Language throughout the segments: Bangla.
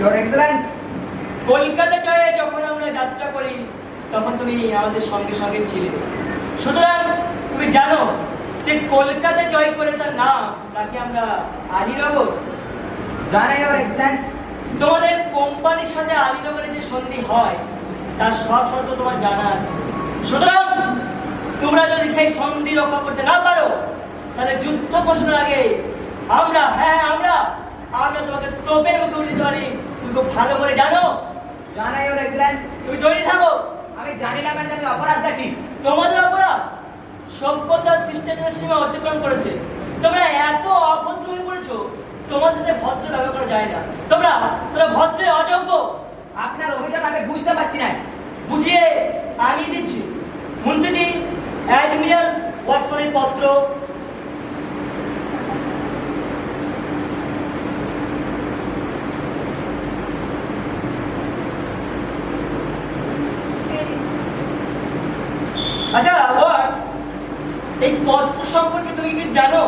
Your Excellency, কলকাতা জয়ে যখন আমরা যাত্রা করি তখন তুমি আমাদের সঙ্গে সঙ্গে ছিলে। সুতরাং তুমি জানো যে কলকাতা জয় করে তার নাম নাকি আমরা আলীনগর। জানে Your Excellency, তোমাদের কোম্পানির সাথে আলীনগরে যে সন্ধি হয় তার সব শর্ত তোমার জানা আছে। সুতরাং তোমরা যদি সেই সন্ধি রক্ষা করতে না পারো তাহলে যুদ্ধ ঘোষণার আগে আমরা হ্যাঁ আমরা আমরা তোমাকে তোপের মুখে উঠে দিতে পারি। তুমি খুব ভালো করে জানো জানে Your Excellency, তুমি তৈরি থাকো আমি জানি না ম্যাডাম অপরাধটা কি তোমাদের অপরাধ সভ্যতার শিষ্টাচারের সীমা অতিক্রম করেছে। তোমরা এত অভদ্র হয়ে পড়েছো তোমার সাথে ভদ্র ব্যবহার করা যায় না। তোমরা তোমরা ভদ্রে অযোগ্য। আপনার অভিযোগ আমি বুঝতে পারছি না। বুঝিয়ে আমি দিচ্ছি। মুন্সিজি অ্যাডমিরাল ওয়াটসনের পত্র আচ্ছা ওয়াটস এই পত্র সম্পর্কে তুমি কি কিছু জানো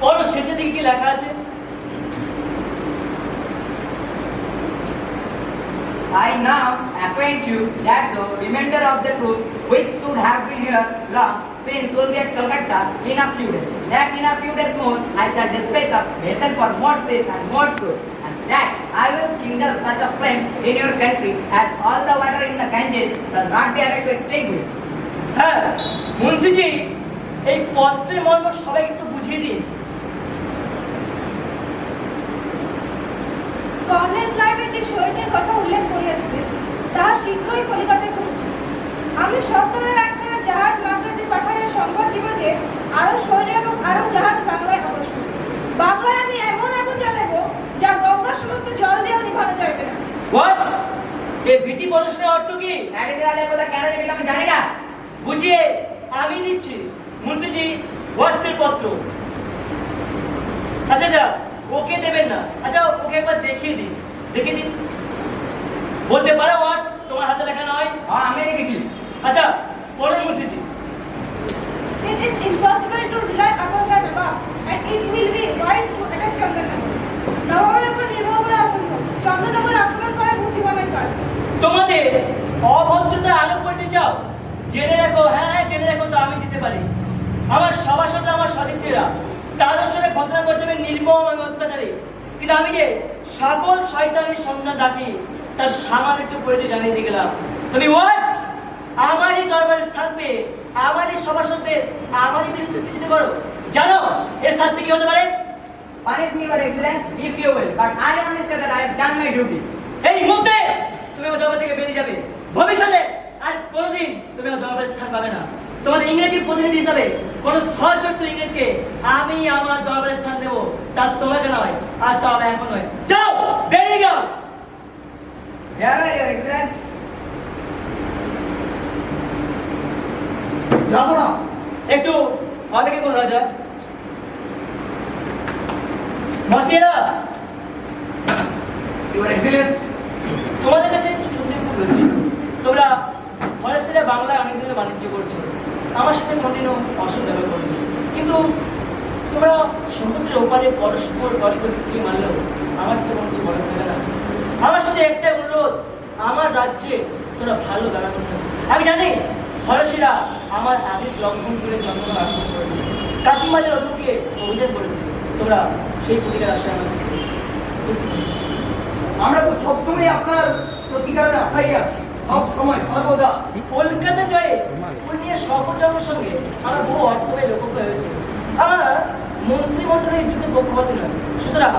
পড়ো শেষে দিকে কি লেখা আছে I now acquaint you that the remainder of the truth which should have been here long since will be at Calcutta in a few days. That in a few days more I shall dispatch a vessel for more safe and more good. And that I will kindle such a flame in your country as all the water in the Ganges shall not be able to extinguish. হ্যাঁ মুন্সিজি এই পত্রের মর্ম সবাই একটু বুঝিয়ে দিন কর্নেল ক্লাইভে যে সৈন্যের কথা উল্লেখ করিয়াছিলেন তাহা শীঘ্রই কলিকাতায় পৌঁছে। আমি সত্তরের একখানা জাহাজ মাদ্রাজে পাঠাইয়া সংবাদ দিব যে আরও সৈন্য এবং আরও জাহাজ বাংলায় আবশ্যক বাংলায় আমি এমন আগুন জ্বালাব যা গঙ্গার সমস্ত জল দিয়েও নিভানো যাবে না। এই ভীতি প্রদর্শনের অর্থ কি? অ্যাডমিরালের কথা কেন দেবেন আমি জানি না। বুঝিয়ে আমি দিচ্ছি। মুন্সিজি হোয়াটসের পত্র? আচ্ছা যা ওকে দেবেন না। আচ্ছা ওকে একবার দেখিয়ে দিন। দেখিয়ে দিন। বলতে পারো হোয়াটস তোমার হাতে লেখা নয়? হ্যাঁ আমি লিখেছি। আচ্ছা পড়ুন মুন্সিজি It is impossible to rely upon the above and it will be wise to attack Chandannagar নবাবের উপর নির্ভর করা অসম্ভব চন্দননগর আক্রমণ করা বুদ্ধিমানের কাজ। তোমাদের অভদ্রতা আলোক পরিচয় চাও জেনে রাখো হ্যাঁ হ্যাঁ জেনে রাখো তো আমি দিতে পারি। আমার সভাসদরা আমার সদস্যরা তাদের সাথে ঘোষণা করছে আমি নির্মম আমি অত্যাচারী। কিন্তু আমি যে সকল শয়তানের সন্ধান রাখি তার সামান্য একটু পরিচয় জানিয়ে দিয়ে গেলাম। তুমি ওয়াস আমারই দরবারে স্থান পেয়ে আমারই সভাসদদের আমারই বিরুদ্ধে দিতে পারো জানো এর শাস্তি কি হতে পারে? Punish me, Your Excellency, if you will, but I only say that I have done my duty. এই মুহূর্তে তুমি আমার দরবার থেকে বেরিয়ে যাবে। ভবিষ্যতে আর কোনোদিন তুমি আমার দরবারে স্থান পাবে না। তোমার ইংরেজি প্রতিনিধি হিসাবে কোনো সহচরিত্র ইংরেজকে আমি আমার দরবারে স্থান দেবো তার তোমাকে নয় আর তবে এখন নয়। যাও বেরিয়ে যাও। Here, Your Excellency. যাব না একটু অপেক্ষা করুন রাজা মসিয়েরা Your Excellency. তোমাদের কাছে শুনতে খুব লজ্জিত। তোমরা ফরেস্টরা বাংলায় অনেক দিনে বাণিজ্য করছ। আমার সাথে কোনোদিনও অসুবিধা করবে কিন্তু তোমরা সমুদ্রের ওপারে পরস্পর পরস্পর কিছু মানলেও আমার তো কোনো কিছু বলার না। আমার সাথে একটাই অনুরোধ, আমার রাজ্যে তোরা ভালো দাঁড়া করতে আমি জানি ফরাসিরা আমার আদেশ লঙ্ঘন করে চন্দ্রনা আক্রমণ করেছে। কাসিমাদের অধমকে অভিযান করেছে। তোমরা সেই প্রতিকার আশায় আমার কাছে উপস্থিত হয়েছে। আমরা তো সবসময় আপনার প্রতিকারের আশাই আছি। সব সময় সর্বদা। কলকাতা জয়ে পূর্ণিয়া সকজনের সঙ্গে আমার বহু অর্থ ব্যয় লক্ষ্য হয়েছে। আমার মন্ত্রিমণ্ডলের যুদ্ধে পক্ষপাত নয়। সুতরাং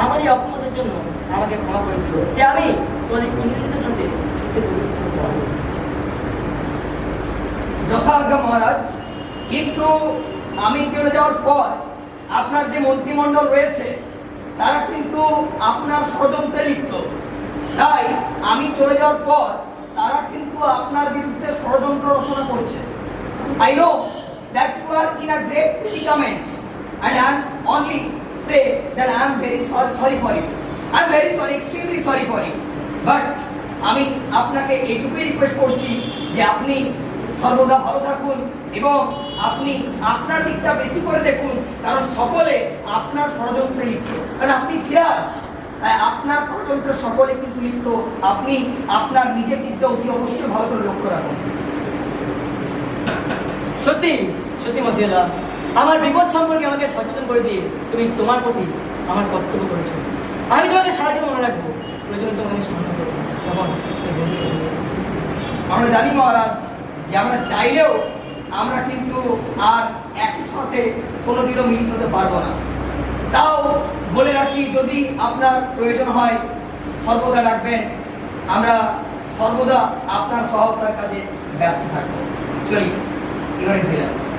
আমার এই অক্ষমতার জন্য আমাকে ক্ষমা করে দিল যে আমি তোমাদের ইংরেজদের সাথে যুদ্ধে যথাজ্ঞা মহারাজ, কিন্তু আমি চলে যাওয়ার পর আপনার যে মন্ত্রিমণ্ডল রয়েছে, তারা কিন্তু আপনার ষড়যন্ত্রে লিপ্ত। তাই আমি চলে যাওয়ার পর তারা কিন্তু আপনার বিরুদ্ধে ষড়যন্ত্র রচনা করছে। I know that you are in a great and I am only say that I am very sorry sorry for you I am very sorry extremely sorry for you but আমি আপনাকে এইটুকুই রিকোয়েস্ট করছি যে আপনি সর্বদা ভালো থাকুন এবং আপনি আপনার দিকটা বেশি করে দেখুন, কারণ সকলে আপনার ষড়যন্ত্রে লিপ্ত। কারণ আপনি সিরাজ, তাই আপনার ষড়যন্ত্র সকলে কিন্তু লিপ্ত। আপনি আপনার নিজের দিকটা অতি অবশ্যই ভালো করে লক্ষ্য রাখুন। সত্যি সত্যি মসিয়ালা আমার বিপদ সম্পর্কে আমাকে সচেতন করে দিয়ে তুমি তোমার প্রতি আমার কর্তব্য করেছ। আমি তোমাকে জীবন মনে রাখব। প্রয়োজনে তোমাকে সম্মান করব। তখন। আমরা জানি মহারাজ যে আমরা চাইলেও আমরা কিন্তু আর একই সাথে কোনোদিনও মিলিত হতে পারব না। তাও বলে রাখি, যদি আপনার প্রয়োজন হয়, সর্বদা ডাকবেন আমরা সর্বদা আপনার সহায়তার কাজে ব্যস্ত থাকব। চলি, এবারে ফিরে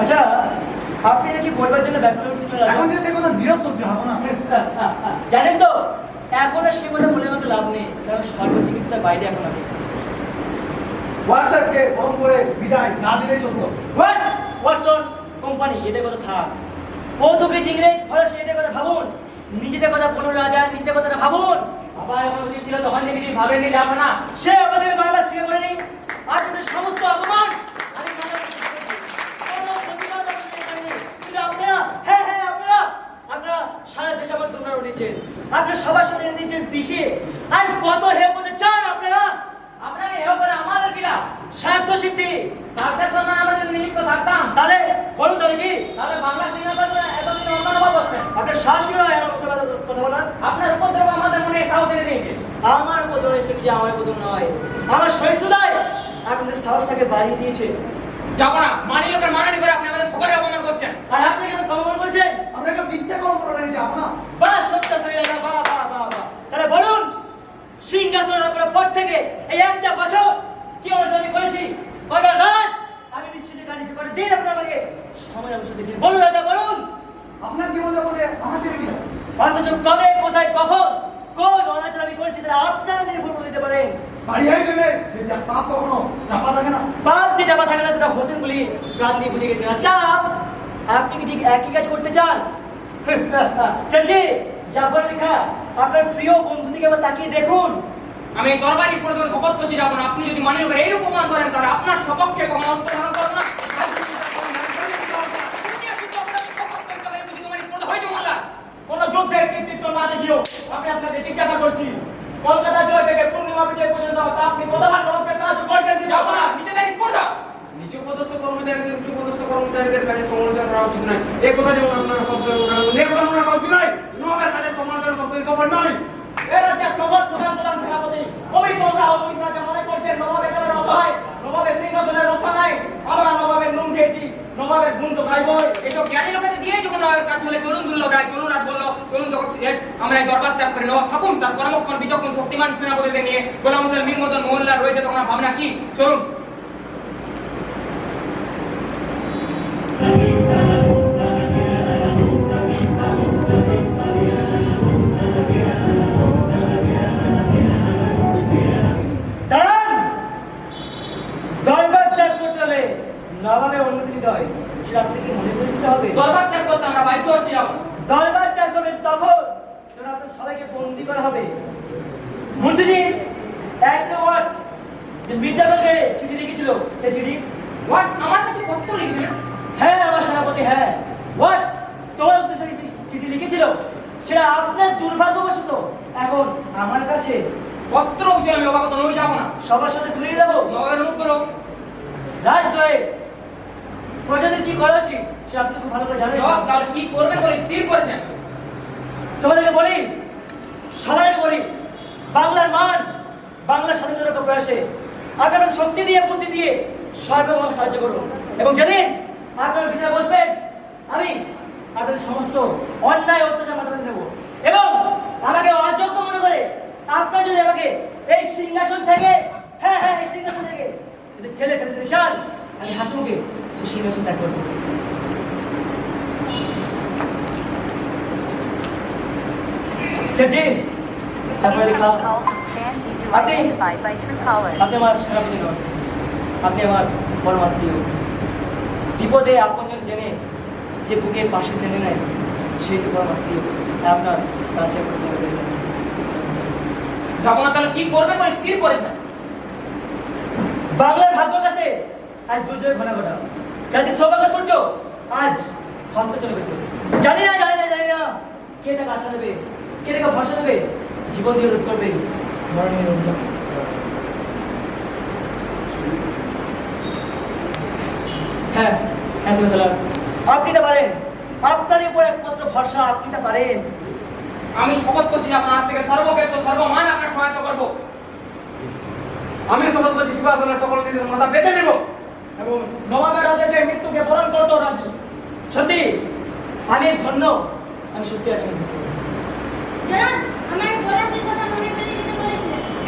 আচ্ছা আপনি নাকি বলবার জন্য ব্যাকুল হচ্ছিলেন এখন সে কথা না। জানেন তো এখন আর সে কথা বলে আমাকে লাভ নেই কারণ সর্বচিকিৎসার বাইরে এখন আমি। হোয়াটসঅ্যাপকে ফোন করে বিদায় না দিলেই চলতো হোয়াটস কোম্পানি এদের কথা থাক। ইংরেজ ফরাসি এদের কথা ভাবুন। নিজেদের কথা বলুন রাজা নিজেদের কথাটা ভাবুন। বাবা এখন উচিত ছিল তখন কিছু ভাবেনি যাব না। সে আমাদের বারবার স্বীকার করেনি আর সমস্ত অপমান আমি বারবার স্বীকার করেছি। কোনো প্রতিবাদ আমি দেখাইনি। কিন্তু আপনারা হ্যাঁ হ্যাঁ আপনারা আপনারা সারা দেশে আমার তোমরা উঠেছেন আপনারা সবার সাথে নিয়েছেন পিছিয়ে আর কত হে করতে চান আপনারা? আপনাকে এও করে আমাদের কিনা স্বার্থ সিদ্ধি। তাদের জন্য আমরা যদি নিমিত্ত থাকতাম। তাহলে বলুন তাহলে কি? তাহলে বাংলা সিংহাসন এতদিন অন্য নবাব বসতেন আপনার সাহস কি আমার কথা বলার আপনার উপদ্রব আমাদের মনে সাহস এনে দিয়েছে। আমার প্রথম এসেছে আমার প্রথম নয়। আমার সহিষ্ণুতায় আপনাদের সাহসটাকে বাড়িয়ে দিয়েছে। যাব না। মানি লোকের মানানি করে আপনি আমাদের সকলে অপমান করছেন। আর আপনি কেন কমন বলছেন আমরা কেউ মিথ্যে কলম করে নিয়ে যাব না। বা সত্য শরীরে বা বা বা বা তাহলে বলুন সিংহাসনের উপরে পর থেকে এই একটা বছর কি অবস্থা আমি করেছি? কটা রাত আমি নিশ্চিত কাটিয়েছি কটা দিন আপনার আমাকে সময় অবশ্য দিয়েছি। বলুন রাজা বলুন। আপনার জীবন যাপনে আমার ছেড়ে দিলাম অথচ কবে কোথায় কখন কোন অনাচার আমি করেছি সেটা আপনারা নির্ভর করে দিতে পারেন। বাড়ি হয়ে চলে যে পাপ কখনো চাপা থাকে না। পাঁচ যে জামা থাকে না সেটা হোসেন বলি প্রাণ দিয়ে বুঝে গেছে। আচ্ছা আপনি কি ঠিক একই কাজ করতে চান? সেটি জাফর লেখা আপনার প্রিয় বন্ধু দিকে আবার তাকিয়ে দেখুন। আমি দরবারি পর্যন্ত শপথ করছি যাব না আপনি যদি মানি লোকের এই অপমান করেন তাহলে আপনার সপক্ষে কোনো অস্ত্র ধারণ করব না। কোন যুদ্ধের কৃতিত্ব না দেখিও আমি আপনাকে জিজ্ঞাসা করছি। কলকাতা জয় থেকে পূর্ণিমা বিজয় পর্যন্ত আপনি কতবার নবাবকে সাহায্য করছেন যাব না নিজেদের স্পর্ধা নিজ পদস্থ কর্মচারীদের উচ্চ পদস্থ কর্মচারীদের কাজে সমালোচনা করা উচিত নয়। এ কথা যেমন আপনারা সব এ কথা আপনারা সব নয়। নবের কাজে সমালোচনা সব সফল নয়। এ রাজ্যের সকল প্রধান প্রধান সেনাপতি কবি সম্রাট লুইস রাজা মনে করছেন নবাব একেবারে অসহায় নবাবের সিংহাসনের রক্ষা নাই। আমরা নবাবের নুন খেয়েছি নবাবের গুণ তো খাইবই। এসব জ্ঞানী লোকেদের দিয়ে যখন নবাবের কাজ হলে চলুন দুল্ল রায় চলুন রাজ বলল চলুন তখন সিলেট, আমরা এই দরবার ত্যাগ করে নবাব থাকুন। তার পরামক্ষণ বিচক্ষণ শক্তিমান সেনাপতিদের নিয়ে গোলাম হোসেন মীর মদন মোহনলাল রয়েছে, তখন ভাবনা কি? চলুন। আমার কাছে? বিষয়ে আমি অবাগত নই যাব না। সবার সাথে শুনিয়ে দেবো? নবাবের করো। রাজদয়ে প্রজাদের কি করা উচিত? সে আপনি খুব ভালো করে জানেন। তাহলে কি করবেন বলে স্থির করেছেন। তোমাদেরকে বলি সবাইকে বলি বাংলার মান বাংলার স্বাধীনতা রক্ষা প্রয়াসে আপনারা শক্তি দিয়ে বুদ্ধি দিয়ে সর্বভাবে সাহায্য করুন এবং যেদিন আপনারা বিচারে বসবেন আমি আপনাদের সমস্ত অন্যায় অত্যাচার মাথা নেব। এবং আমাকে অযোগ্য মনে করে আপনার যদি আমাকে এই সিংহাসন থেকে হ্যাঁ হ্যাঁ এই সিংহাসন থেকে যদি ঠেলে ফেলে দিতে চান, আমি হাসমুখে সেই সিংহাসন ত্যাগ করব। আপনি আমার পরমাত্মীয় বিপদে আপনজন জেনে যে বুকে পাশে টেনে নেয়। সেই তো আপনার কাছে না তাহলে কি করবেন বলে স্থির করেছেন বাংলার ভাগ্য কাছে আজ দুর্যোগের ঘনা ঘটা। যাতে সৌভাগ্য সূর্য আজ হস্ত চলে গেছে। জানি না জানি না জানি না কে টাকা আশা দেবে কে টাকা ভরসা দেবে জীবন দিয়ে রোধ করবে মরণীয় অভিযোগ। হ্যাঁ হ্যাঁ আপনি তো পারেন। আপনারই উপর একমাত্র ভরসা আপনি তো পারেন। আমি শপথ করছি আপনার আজ থেকে সর্বক্ষেত্র সর্বমান আপনার সহায়তা করব। আমি শপথ করছি সিংহাসনের সকল মাথা বেঁধে নেব। এবং নবাবের আদেশে মৃত্যুকে বরণ করতো রাজি। সত্যি আমি ধন্য। আমি সত্যি আছি। মনে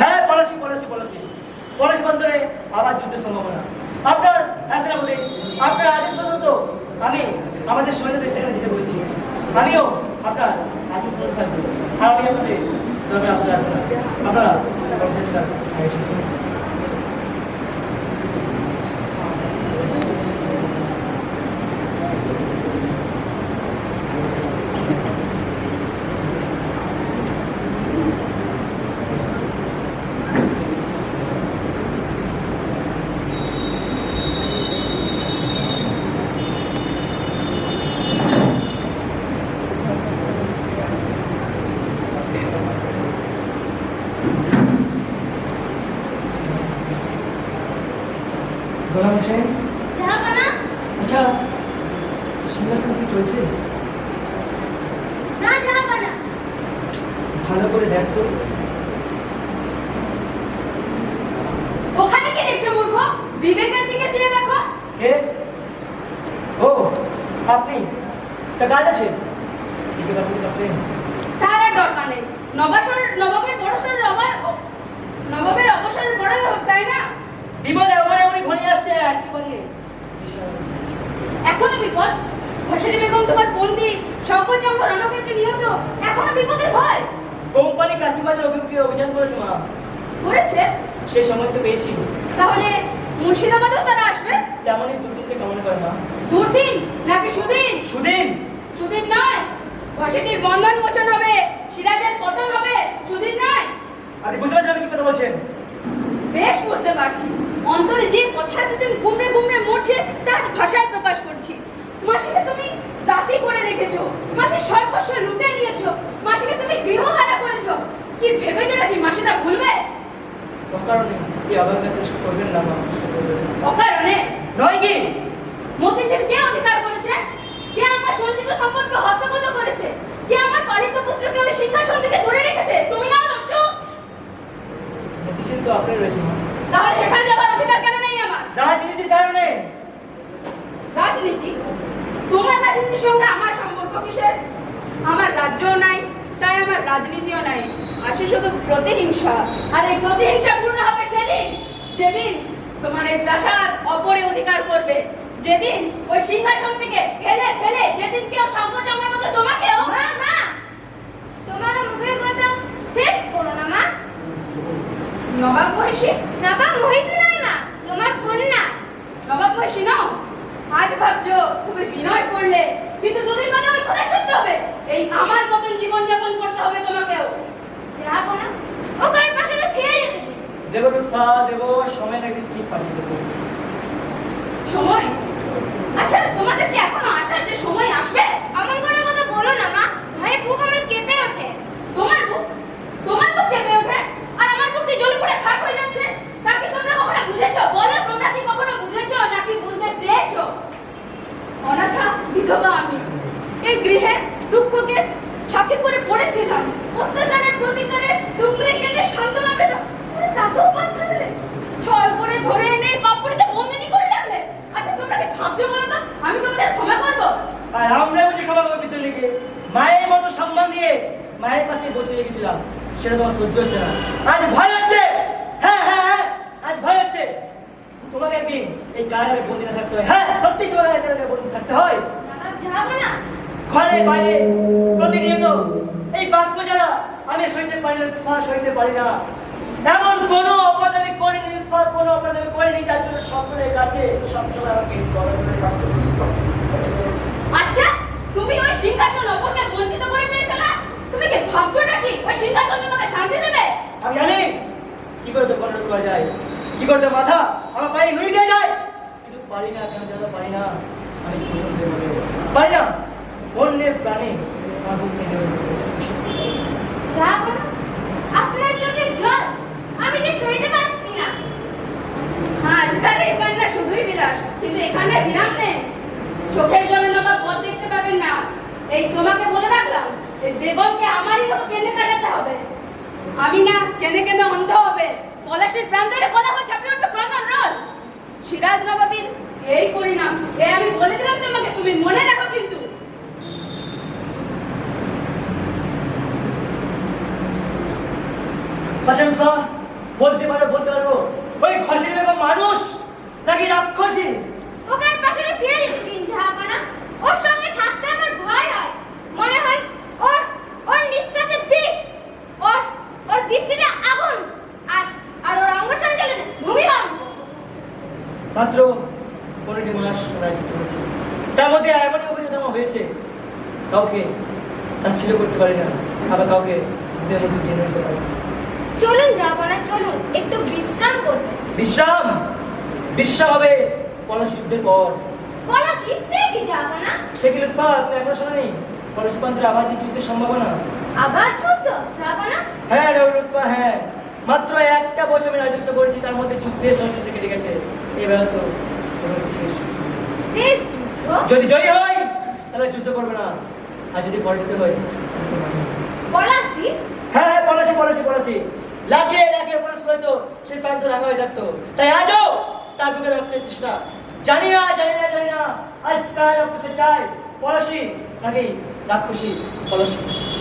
হ্যাঁ পলাশি পলাশি পলাশি। পলাশি বন্দরে আবার যুদ্ধের সম্ভাবনা। আপনার আপনার আদেশ পর্যন্ত আমি আমাদের সৈন্যদের সেখানে যেতে বলেছি। আমিও আপনার আদেশ সুযোগ থাকব আর আমি আপনাদের আপনারা আপনারা পলাশের সাথে থাকবেন। গোলাম হোসেন জাহাপানা আচ্ছা সিংহাসন কি চলছে না জাহাপানা ভালো করে দেখ তো। ওখানে কি দেখছ মূর্খ? বিবেকের দিকে চেয়ে দেখো। কে? ও আপনি। তা কাজ আছে। টিকিট আপনি কাটলেন তার আর দরকার নেই। নবাসর নবাবের পড়াশোনার অভাব নবাবের অবসরের বড় হোক তাই না? বিপদ এমন এমনই ঘনিয়ে আসছে একেবারে দিশাহারা হয়ে এখনও বিপদ? ঘোষারি বেগম তোমার বন্দি শঙ্করজঙ্গ রণক্ষেত্রে নিহত? এখনও বিপদের কাশিমবাজার অভিমুখে অভিযান করেছে মা। করেছে? সেই সময় তো পেয়েছি তাহলে মুর্শিদাবাদেও তারা আসবে? তেমনই দুর্দিনকে কামনা করে মা। দুর্দিন নাকি সুদিন? সুদিন। সুদিন নয়। ঘষেটির বন্ধন মোচন হবে সিরাজের পতন হবে সুদিন নয়। আপনি বুঝতে পারছেন আমি কি কথা বলছেন? বেশ বুঝতে পারছি। অন্তরে যে কথা এতদিন গুমড়ে গুমড়ে মরছে তা ভাষায় প্রকাশ করছি। মাসিকে তুমি দাসী করে রেখেছো। মাসির সর্বস্ব লুটে নিয়েছো। মাসিকে তুমি গৃহহারা করেছ। কি ভেবেছো নাকি মাসি তা ভুলবে? অকারণে এই অবহেলা তো করবেন না অকারণে? নয় কি? মতিঝিল কে অধিকার করেছে? কে আমার সঞ্চিত সম্পদকে হস্তগত করেছে? কে আমার পালিত পুত্রকে ওই সিংহাসন থেকে দূরে রেখেছে? তুমি না দর্শক মতিঝিল তো আপনার রয়েছে মা তাহলে সেখানে যাবার অধিকার কেন নেই আমার? রাজনীতির কারণে। রাজনীতি? তোমার রাজনীতির সঙ্গে আমার সম্পর্ক কিসের? আমার রাজ্যও নাই তাই আমার রাজনীতিও নাই। আছে শুধু প্রতিহিংসা। আর এই প্রতিহিংসা পূর্ণ হবে সেদিন। যেদিন তোমার এই প্রাসাদ অপরে অধিকার করবে। যেদিন ওই সিংহাসন থেকে ফেলে ফেলে যেদিন কেউ সংকোচনের মতো তোমাকেও মা মা তোমার মুখের কথা শেষ করো না মা। নবাব মহিষী? নবাব মহিষী নয় মা তোমার কন্যা। নবাব মহিষী নাও? আজ ভাবছ খুবই বিনয় করলে। কিন্তু দুদিন মানে ওই কথা শুনতে হবে। এই আমার মতন জীবন যাপন করতে হবে তোমাকেও। যাব না ওখানে পাশে ফিরে যেতে দেব রূপা দেব, সময় নাকি ঠিক পাঠিয়ে দেবো সময় আচ্ছা তোমাদের কি এখনও আশা যে সময় আসবে অমন করে কথা বলো না মা ভয়ে বুক আমার কেঁপে ওঠে তোমার বুক তোমার বুক কেঁপে ওঠে আর আমার বুক যে জ্বলে পড়ে খাক হয়ে যাচ্ছে তা কি তোমরা কখনো বুঝেছ বলো তোমরা কি কখনো বুঝেছ নাকি বুঝতে চেয়েছো অনাথা বিধবা আমি এই গৃহে দুঃখকে সাথে করে পড়েছিলাম অত্যাচারের প্রতিকারে ডুবরে কেটে সান্ত্বনা পেতাম ওরে তাতেও পাচ্ছে না রে ছয় করে ধরে এনে পাপুড়িতে বন্দিনী করে রাখলে আচ্ছা তোমরা কি ভাবছ আমি তোমাদের ক্ষমা করব। আর আমরা বুঝি খাবার খাবার ভিতরে লেগে মায়ের মতো সম্মান দিয়ে মায়ের পাশে বসে রেখেছিলাম সেটা তোমার সহ্য হচ্ছে না। আজ ভয় হচ্ছে! হ্যাঁ হ্যাঁ হ্যাঁ আজ ভয় হচ্ছে! তোমাকে একদিন এই কারাগারে বন্দি না থাকতে হয়। হ্যাঁ সত্যি কারাগারে বন্দি থাকতে হয়। ঘরে বাইরে প্রতিনিয়ত এই বাক্য যারা আমি সইতে পারি না তোমার সইতে পারি না এমন কোন অপরাধ আমি করিনি কোন অপরাধ আমি করিনি যার জন্য সকলের কাছে সবসময় আমাকে। আচ্ছা তুমি ওই সিংহাসন অপরকে বঞ্চিত করে তুমি কি ভাবছ নাকি ওই সিংহাসন তোমাকে শান্তি দেবে? আমি জানি। কি করে তো করা যায়? কি করে মাথা আমার পায়ে নুই দিয়ে যায়। কিন্তু পারি না কেন জানো পারি না? আমি পছন্দ করতে পারি না। অন্যের প্রাণে আমার বুক। যা বলো। আপনার চোখের জল। আমি যে সইতে পারছি না। আজকাল এই কান্না শুধুই বিলাস, কিন্তু এখানে বিরাম নেই। চোখের জলে নবাব পথ দেখতে পাবেন না। এই তোমাকে বলে রাখলাম বেগমকে আমারই মতো কেঁদে কাটাতে হবে। আমি না কেঁদে কেঁদে অন্ধ হবে। পলাশের বলা হচ্ছে ছাপিয়ে উঠবে প্রাণন রোল সিরাজ নবাবির এই পরিণাম, এ আমি বলে দিলাম তোমাকে, তুমি মনে রাখো কিন্তু। আচ্ছা বা বলতে পারো বলতে পারব ওই খসির বেগম মানুষ নাকি রাক্ষসী? ওকে পাশে ফিরে যেতে দিন জাহাপানা ওর সঙ্গে থাকতে আমার ভয় হয়। মনে হয় ওর ওর নিঃশ্বাসে বিষ। ওর ওর দৃষ্টিতে আগুন। আর আর ওর অঙ্গ সঞ্চালনে ভূমিকম্প। মাত্র পনেরোটি মাস রাজত্ব করেছে তার মধ্যে এমনই অভিজ্ঞতা আমার হয়েছে। কাউকে তাচ্ছিল্য করতে পারি না। আবার কাউকে মধ্যে টেনে নিতে পারি না। চলুন জাহাপানা চলুন। একটু বিশ্রাম করবে বিশ্রাম! বিশ্রাম হবে পলাশ যুদ্ধের পর। পলাশি সে কি জাহাপানা সেগুলো উৎপাদ আপনি এখনও শোনেনি? পলাশি প্রান্তের আবাজ যুদ্ধের সম্ভাবনা? আবার যুদ্ধ? জাহাপানা হ্যাঁ রৌরুৎপা হ্যাঁ। মাত্র একটা বছর আমি রাজত্ব করেছি তার মধ্যে যুদ্ধের সঞ্চিত কেটে গেছে। এবার তো শেষ যুদ্ধ। শেষ যুদ্ধ? যদি জয়ী হয় তাহলে যুদ্ধ করবে না। আর যদি পরাজিত হয় পলাশি? হ্যাঁ হ্যাঁ পলাশি পলাশি পলাশি। লাখে লাখে মানুষ হয়তো সেই প্রান্ত রাঙা হয়ে থাকতো। তাই আজও তার বুকে রক্তের তৃষ্ণা। জানি না জানি না জানি না। আজ কার রক্ত সে চায়? পলাশি, নাকি রাক্ষসী, পলাশি?